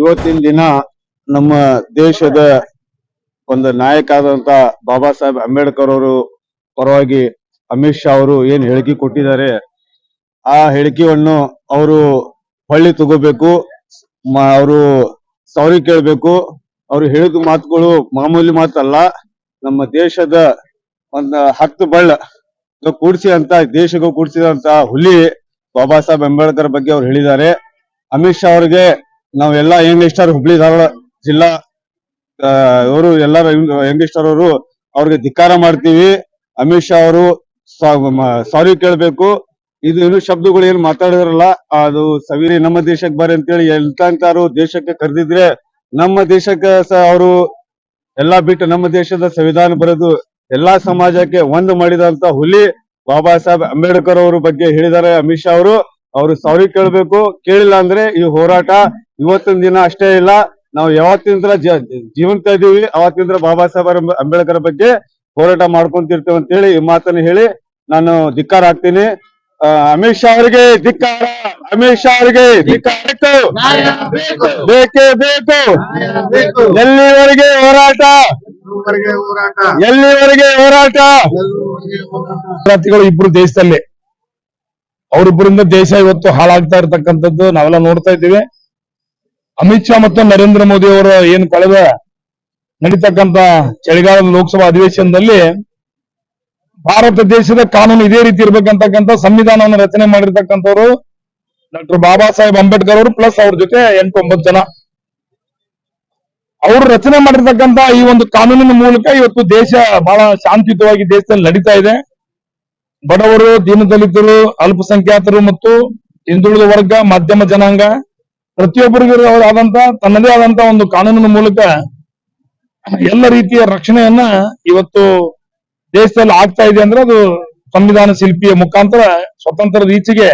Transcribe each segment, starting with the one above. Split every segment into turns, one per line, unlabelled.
ಇವತ್ತಿನ ದಿನ ನಮ್ಮ ದೇಶದ ಒಂದು ನಾಯಕ ಆದಂತ ಬಾಬಾ ಸಾಹೇಬ್ ಅಂಬೇಡ್ಕರ್ ಅವರು ಪರವಾಗಿ ಅಮಿತ್ ಶಾ ಅವರು ಏನ್ ಹೇಳಿಕೆ ಕೊಟ್ಟಿದ್ದಾರೆ, ಆ ಹೇಳಿಕೆಯನ್ನು ಅವರು ಹೊಳ್ಳಿ ತಗೋಬೇಕು ಅವರು ಸಾರಿ ಕೇಳಬೇಕು, ಅವ್ರು ಹೇಳಿದ ಮಾತುಗಳು ಮಾಮೂಲಿ ಮಾತಲ್ಲ, ನಮ್ಮ ದೇಶದ ಒಂದು ಹತ್ತು ಬಳ್ಳ ಕೂಡಿಸಿದಂತ, ದೇಶಕ್ಕೂ ಕೂಡಿಸಿದಂತ ಹುಲಿ ಬಾಬಾ ಸಾಹೇಬ್ ಅಂಬೇಡ್ಕರ್ ಬಗ್ಗೆ ಅವ್ರು ಹೇಳಿದ್ದಾರೆ. ಅಮಿತ್ ಶಾ ಅವ್ರಿಗೆ ನಾವೆಲ್ಲ ಯಂಗ್ಸ್ಟರ್ ಹುಬ್ಳಿ, ಧಾರವಾಡ ಜಿಲ್ಲಾ ಇವರು ಎಲ್ಲರ ಯಂಗ್ಸ್ಟರ್ ಅವರು ಅವ್ರಿಗೆ ಧಿಕ್ಕಾರ ಮಾಡ್ತೀವಿ. ಅಮಿತ್ ಶಾ ಅವರು ಸಾರಿ ಕೇಳಬೇಕು. ಇದು ಏನು ಶಬ್ದಗಳು ಏನು ಮಾತಾಡಿದ್ರಲ್ಲ, ಅದು ಸವಿರಿ ನಮ್ಮ ದೇಶಕ್ಕೆ ಬರ್ರಿ ಅಂತೇಳಿ ಎಂತಾರು ದೇಶಕ್ಕೆ ಕರೆದಿದ್ರೆ ನಮ್ಮ ದೇಶಕ್ಕೆ ಅವರು ಎಲ್ಲಾ ಬಿಟ್ಟು ನಮ್ಮ ದೇಶದ ಸಂವಿಧಾನ ಬರೆದು ಎಲ್ಲಾ ಸಮಾಜಕ್ಕೆ ಒಂದು ಮಾಡಿದಂತ ಹುಲಿ ಬಾಬಾ ಸಾಹೇಬ್ ಅಂಬೇಡ್ಕರ್ ಅವರ ಬಗ್ಗೆ ಹೇಳಿದ್ದಾರೆ ಅಮಿತ್ ಶಾ ಅವರು. ಅವರು ಸಾರಿ ಕೇಳಬೇಕು. ಕೇಳಿಲ್ಲ ಅಂದ್ರೆ ಈ ಹೋರಾಟ. ಇವತ್ತಿನ ದಿನ ಅಷ್ಟೇ ಇಲ್ಲ. ನಾವು ಯಾವತ್ತಿಂದ್ರ ಜ- ಜೀವಂತ ಇದೀವಿ ಅವತ್ತಿಂದ್ರ ಬಾಬಾ ಸಾಹೇಬ್ ಅಂಬ- ಅಂಬೇಡ್ಕರ್ ಬಗ್ಗೆ ಹೋರಾಟ ಮಾಡ್ಕೊಂತಿರ್ತೇವೆ ಅಂತ ಹೇಳಿ ಈ ಮಾತನ್ನ ಹೇಳಿ ನಾನು ಧಿಕ್ಕಾರ ಹಾಕ್ತೀನಿ. ಅಮಿತ್ ಶಾ ಅವರಿಗೆ ಧಿಕ್ಕಾರ. ಅಮಿತ್ ಶಾ ಅವರಿಗೆ ಧಿಕ್ಕಾರ ಬೇಕೇ ಬೇಕು. ಎಲ್ಲಿವರೆಗೆ ಹೋರಾಟ? ಎಲ್ಲಿವರೆಗೆ ಹೋರಾಟ?
ವಿದ್ಯಾರ್ಥಿಗಳು ಇಬ್ರು ದೇಶದಲ್ಲಿ. ಅವರಿಬ್ಬರಿಂದ ದೇಶ ಇವತ್ತು ಹಾಳಾಗ್ತಾ ಇರ್ತಕ್ಕಂಥದ್ದು ನಾವೆಲ್ಲ ನೋಡ್ತಾ ಇದ್ದೀವಿ. ಅಮಿತ್ ಶಾ ಮತ್ತು ನರೇಂದ್ರ ಮೋದಿ ಅವರು ಏನು ಕಳೆದ ನಡೀತಕ್ಕಂತ ಚಳಿಗಾಲದ ಲೋಕಸಭಾ ಅಧಿವೇಶನದಲ್ಲಿ ಭಾರತ ದೇಶದ ಕಾನೂನು ಇದೇ ರೀತಿ ಇರ್ಬೇಕಂತಕ್ಕಂಥ ಸಂವಿಧಾನವನ್ನು ರಚನೆ ಮಾಡಿರ್ತಕ್ಕಂಥವ್ರು ಡಾಕ್ಟರ್ ಬಾಬಾ ಸಾಹೇಬ್ ಅಂಬೇಡ್ಕರ್ ಅವರು ಪ್ಲಸ್ ಅವ್ರ ಜೊತೆ ಎಂಟು ಒಂಬತ್ತು ಜನ. ಅವರು ರಚನೆ ಮಾಡಿರ್ತಕ್ಕಂತ ಈ ಒಂದು ಕಾನೂನಿನ ಮೂಲಕ ಇವತ್ತು ದೇಶ ಬಹಳ ಶಾಂತಿಯುತವಾಗಿ ದೇಶದಲ್ಲಿ ನಡೀತಾ ಇದೆ. ಬಡವರು, ದೀನದಲಿತರು, ಅಲ್ಪಸಂಖ್ಯಾತರು ಮತ್ತು ಹಿಂದುಳಿದ ವರ್ಗ, ಮಧ್ಯಮ ಜನಾಂಗ, ಪ್ರತಿಯೊಬ್ಬರಿಗೂ ಆದಂತ ತನ್ನದೇ ಆದಂತ ಒಂದು ಕಾನೂನಿನ ಮೂಲಕ ಎಲ್ಲ ರೀತಿಯ ರಕ್ಷಣೆಯನ್ನ ಇವತ್ತು ದೇಶದಲ್ಲಿ ಆಗ್ತಾ ಇದೆ ಅಂದ್ರೆ ಅದು ಸಂವಿಧಾನ ಶಿಲ್ಪಿಯ ಮುಖಾಂತರ ಸ್ವತಂತ್ರ ರೀತಿಗೆ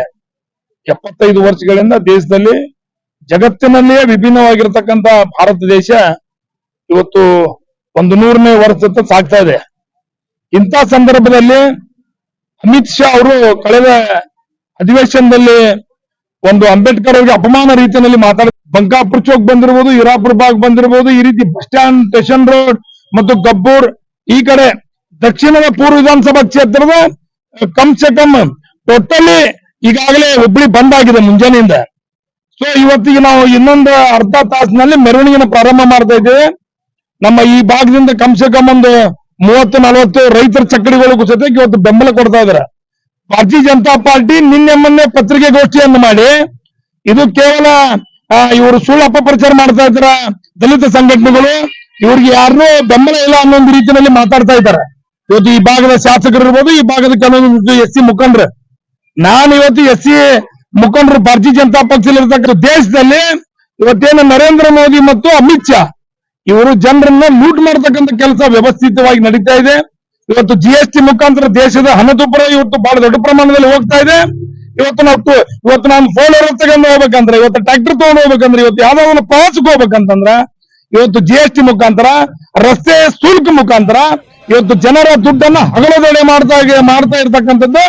ಎಪ್ಪತ್ತೈದು ವರ್ಷಗಳಿಂದ ದೇಶದಲ್ಲಿ ಜಗತ್ತಿನಲ್ಲಿಯೇ ವಿಭಿನ್ನವಾಗಿರ್ತಕ್ಕಂತ ಭಾರತ ದೇಶ ಇವತ್ತು ಒಂದು ನೂರನೇ ವರ್ಷದ ಸಾಗ್ತಾ ಇದೆ. ಇಂಥ ಸಂದರ್ಭದಲ್ಲಿ ಅಮಿತ್ ಶಾ ಅವರು ಕಳೆದ ಅಧಿವೇಶನದಲ್ಲಿ ಒಂದು ಅಂಬೇಡ್ಕರ್ ಅವರಿಗೆ ಅಪಮಾನ ರೀತಿಯಲ್ಲಿ ಮಾತಾಡ ಬಂಕಾಪುರ್ ಚೌಕ್ ಬಂದಿರಬಹುದು ಇರಾಪುರ್ ಬಾಗ್ ಬಂದಿರಬಹುದು ಈ ರೀತಿ ಬಸ್ ಸ್ಟ್ಯಾಂಡ್, ಸ್ಟೇಷನ್ ರೋಡ್ ಮತ್ತು ಗಬ್ಬೂರ್ ಈ ಕಡೆ ದಕ್ಷಿಣದ ಪೂರ್ವ ವಿಧಾನಸಭಾ ಕ್ಷೇತ್ರದ ಕಮ್ ಸೆ ಕಮ್ ಟೋಟಲಿ ಈಗಾಗಲೇ ಹುಬ್ಳಿ ಬಂದ್ ಆಗಿದೆ ಮುಂಜಾನೆಯಿಂದ. ಸೊ ಇವತ್ತಿಗೆ ನಾವು ಇನ್ನೊಂದು ಅರ್ಧ ತಾಸಿನಲ್ಲಿ ಮೆರವಣಿಗೆನ ಪ್ರಾರಂಭ ಮಾಡ್ತಾ ಇದ್ದೇವೆ. ನಮ್ಮ ಈ ಭಾಗದಿಂದ ಕಮ್ ಸೆ ಕಮ್ ಒಂದು ಮೂವತ್ತು, ನಲವತ್ತು ರೈತರ ಚಕ್ಕಡಿಗಳಿಗೂ ಜೊತೆಗೆ ಇವತ್ತು ಬೆಂಬಲ ಕೊಡ್ತಾ ಇದಾರೆ ಭಾರತೀಯ ಜನತಾ ಪಾರ್ಟಿ ನಿನ್ನೆ ಮೊನ್ನೆ ಪತ್ರಿಕೆಗೋಷ್ಠಿಯನ್ನು ಮಾಡಿ, ಇದು ಕೇವಲ ಇವರು ಸುಳ್ಳು ಅಪಪ್ರಚಾರ ಮಾಡ್ತಾ ಇದ್ರ ದಲಿತ ಸಂಘಟನೆಗಳು, ಇವ್ರಿಗೆ ಯಾರನ್ನೂ ಬೆಂಬಲ ಇಲ್ಲ ಅನ್ನೋ ಒಂದು ರೀತಿಯಲ್ಲಿ ಮಾತಾಡ್ತಾ ಇದ್ದಾರೆ. ಇವತ್ತು ಈ ಭಾಗದ ಶಾಸಕರು ಇರ್ಬೋದು, ಈ ಭಾಗದ ಕೆಲವೊಂದು ಎಸ್ ಸಿ ಮುಖಂಡರು. ನಾನು ಇವತ್ತು ಎಸ್ ಸಿ ಮುಖಂಡರು ಭಾರತೀಯ ಜನತಾ ಪಕ್ಷದಲ್ಲಿ ಇರ್ತಕ್ಕಂಥ ದೇಶದಲ್ಲಿ ಇವತ್ತೇನು ನರೇಂದ್ರ ಮೋದಿ ಮತ್ತು ಅಮಿತ್ ಶಾ ಇವರು ಜನರನ್ನ ಲೂಟ್ ಮಾಡತಕ್ಕಂಥ ಕೆಲಸ ವ್ಯವಸ್ಥಿತವಾಗಿ ನಡೀತಾ ಇದೆ. ಇವತ್ತು ಜಿ ಎಸ್ ಟಿ ಮುಖಾಂತರ ದೇಶದ ಹಣದುಬ್ಬರ ಇವತ್ತು ಬಹಳ ದೊಡ್ಡ ಪ್ರಮಾಣದಲ್ಲಿ ಹೋಗ್ತಾ ಇದೆ. ಇವತ್ತು ನಾವು ಇವತ್ತು ನಾನು ಫೋರ್ ವೀಲರ್ ತಗೊಂಡು ಹೋಗ್ಬೇಕಂದ್ರೆ, ಇವತ್ತು ಟ್ರ್ಯಾಕ್ಟರ್ ತಗೊಂಡು ಹೋಗ್ಬೇಕಂದ್ರೆ, ಇವತ್ತು ಯಾವ್ದೋ ಒಂದು ಪ್ರವಾಸಕ್ಕೆ ಹೋಗ್ಬೇಕಂತಂದ್ರ, ಇವತ್ತು ಜಿ ಎಸ್ ಟಿ ಮುಖಾಂತರ, ರಸ್ತೆ ಶುಲ್ಕ ಮುಖಾಂತರ ಇವತ್ತು ಜನರ ದುಡ್ಡನ್ನ ಹಗಲದೊಡೆ ಮಾಡ್ತಾ ಮಾಡ್ತಾ ಇರ್ತಕ್ಕಂಥದ್ದು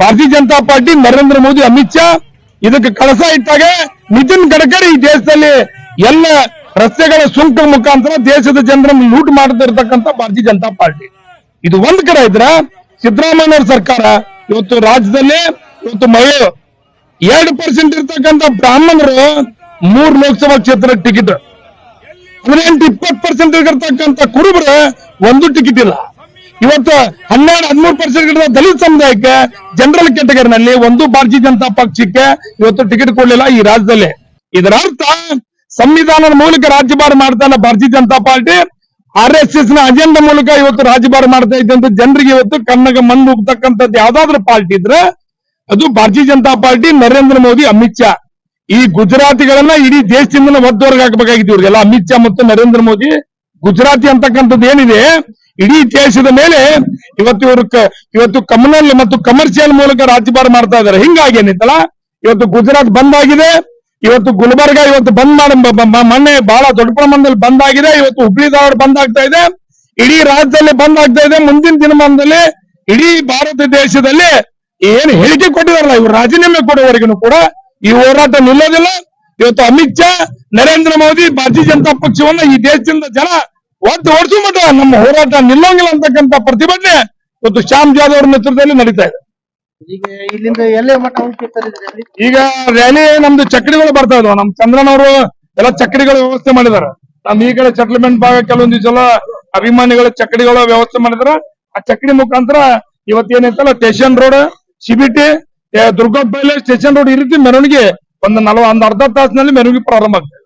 ಭಾರತೀಯ ಜನತಾ ಪಾರ್ಟಿ ನರೇಂದ್ರ ಮೋದಿ, ಅಮಿತ್ ಶಾ. ಇದಕ್ಕೆ ಕಳಸ ಇಟ್ಟಾಗ ನಿತಿನ್ ಗಡ್ಕರಿ ಈ ದೇಶದಲ್ಲಿ ಎಲ್ಲ ರಸ್ತೆಗಳ ಸುಂಕ ಮುಖಾಂತರ ದೇಶದ ಜನರನ್ನು ಲೂಟ್ ಮಾಡ್ತಾ ಇರ್ತಕ್ಕಂಥ ಭಾರತೀಯ ಜನತಾ ಪಾರ್ಟಿ. ಇದು ಒಂದ್ ಕಡೆ ಇದ್ರ ಸಿದ್ದರಾಮಯ್ಯ ಸರ್ಕಾರ ಇವತ್ತು ರಾಜ್ಯದಲ್ಲಿ ಇವತ್ತು ಮಹಿಳೆ ಎರಡು ಪರ್ಸೆಂಟ್ ಇರ್ತಕ್ಕಂಥ ಬ್ರಾಹ್ಮಣರು ಮೂರ್ ಲೋಕಸಭಾ ಕ್ಷೇತ್ರ ಟಿಕೆಟ್ ಹದಿನೆಂಟು, ಇಪ್ಪತ್ತು ಪರ್ಸೆಂಟ್ ಇರ್ತಕ್ಕಂಥ ಕುರುಬರು ಒಂದು ಟಿಕೆಟ್ ಇಲ್ಲ. ಇವತ್ತು ಹನ್ನೆರಡು, ಹದಿಮೂರು ಪರ್ಸೆಂಟ್ ಇರುವ ದಲಿತ ಸಮುದಾಯಕ್ಕೆ ಜನರಲ್ ಕ್ಯಾಟಗರಿನಲ್ಲಿ ಒಂದು ಭಾರತೀಯ ಜನತಾ ಪಕ್ಷಕ್ಕೆ ಇವತ್ತು ಟಿಕೆಟ್ ಕೊಡ್ಲಿಲ್ಲ ಈ ರಾಜ್ಯದಲ್ಲಿ. ಇದರ ಅರ್ಥ ಸಂವಿಧಾನದ ಮೂಲಕ ರಾಜ್ಯಭಾರ ಮಾಡ್ತಾ ಇಲ್ಲ Bharatiya Janata Party. R S ಎಸ್ನ ಅಜೆಂಡಾ ಮೂಲಕ ಇವತ್ತು ರಾಜ್ಯಭಾರ ಮಾಡ್ತಾ ಇದ್ದಂತ ಜನರಿಗೆ ಇವತ್ತು ಕಣ್ಣಗ ಮಣ್ಣು ಹೋಗ್ತಕ್ಕಂಥದ್ದು ಯಾವ್ದಾದ್ರು ಪಾರ್ಟಿ ಇದ್ರೆ ಅದು ಭಾರತೀಯ ಜನತಾ ಪಾರ್ಟಿ ನರೇಂದ್ರ ಮೋದಿ, ಅಮಿತ್ ಶಾ. ಈ ಗುಜರಾತಿಗಳನ್ನ ಇಡೀ ದೇಶದಿಂದ ಒದ್ದವರ್ಗ ಹಾಕಬೇಕಾಗಿತ್ತು ಇವ್ರಿಗೆಲ್ಲ, ಅಮಿತ್ ಶಾ ಮತ್ತು ನರೇಂದ್ರ ಮೋದಿ. ಗುಜರಾತಿ ಅಂತಕ್ಕಂಥದ್ದು ಏನಿದೆ? ಇಡೀ ದೇಶದ ಮೇಲೆ ಇವತ್ತು ಇವರು ಇವತ್ತು ಕಮನಲ್ ಮತ್ತು ಕಮರ್ಷಿಯಲ್ ಮೂಲಕ ರಾಜ್ಯಭಾರ ಮಾಡ್ತಾ ಇದಾರೆ. ಹಿಂಗಾಗಿ ಏನಿತ್ತಲ್ಲ ಇವತ್ತು ಗುಜರಾತ್ ಬಂದ್ ಆಗಿದೆ. ಇವತ್ತು ಗುಲ್ಬರ್ಗ ಇವತ್ತು ಬಂದ್ ಮಾಡಿ ಮೊನ್ನೆ ಬಹಳ ದೊಡ್ಡ ಪ್ರಮಾಣದಲ್ಲಿ ಬಂದ್ ಆಗಿದೆ. ಇವತ್ತು ಹುಬ್ಳಿ ಧಾರವಾಡ ಬಂದ್ ಆಗ್ತಾ ಇದೆ. ಇಡೀ ರಾಜ್ಯದಲ್ಲಿ ಬಂದ್ ಆಗ್ತಾ ಇದೆ. ಮುಂದಿನ ದಿನಮಾನದಲ್ಲಿ ಇಡೀ ಭಾರತ ದೇಶದಲ್ಲಿ ಏನು ಹೇಳಿಕೆ ಕೊಟ್ಟಿದಾರಲ್ಲ, ಇವ್ರು ರಾಜೀನಾಮೆ ಕೊಡುವವರೆಗೂ ಕೂಡ ಈ ಹೋರಾಟ ನಿಲ್ಲೋದಿಲ್ಲ. ಇವತ್ತು ಅಮಿತ್ ಶಾ, ನರೇಂದ್ರ ಮೋದಿ, ಭಾರತೀಯ ಜನತಾ ಪಕ್ಷವನ್ನ ಈ ದೇಶದಿಂದ ಜನ ಒಟ್ಟು ಓಡಿಸುವ ಮಟ್ಟ ನಮ್ಮ ಹೋರಾಟ ನಿಲ್ಲೋಂಗಿಲ್ಲ ಅಂತಕ್ಕಂತ ಪ್ರತಿಭಟನೆ ಇವತ್ತು ಶ್ಯಾಮ್ ಜಾಧವ್ ನೇತೃತ್ವದಲ್ಲಿ ನಡೀತಾ ಇದೆ.
ಈಗ ಇಲ್ಲಿಂದ
ಈಗ ರ್ಯಾಲಿ ನಮ್ದು ಚಕ್ರಿಗಳು ಬರ್ತಾ ಇದ್ವು. ನಮ್ ಚಂದ್ರನ್ ಅವರು ಎಲ್ಲ ಚಕ್ರಿಗಳ ವ್ಯವಸ್ಥೆ ಮಾಡಿದಾರೆ ನಮ್ ಈ ಕಡೆ ಸೆಟ್ಲ್ಮೆಂಟ್ ಭಾಗ ಕೆಲವೊಂದು ಸಲ ಅಭಿಮಾನಿಗಳ ಚಕ್ರಿಗಳ ವ್ಯವಸ್ಥೆ ಮಾಡಿದಾರ ಆ ಚಕ್ರಿ ಮುಖಾಂತರ ಇವತ್ತೇನೈತಲ್ಲ ಸ್ಟೇಷನ್ ರೋಡ್ ಸಿಬಿಟಿ ದುರ್ಗಾ ಬೈಲೆ ಸ್ಟೇಷನ್ ರೋಡ್ ಈ ರೀತಿ ಮೆರವಣಿಗೆ ಒಂದು ನಲವ ಒಂದು ಅರ್ಧ ತಾಸಿನಲ್ಲಿ ಮೆರವಣಿಗೆ ಪ್ರಾರಂಭ ಆಗ್ತದೆ.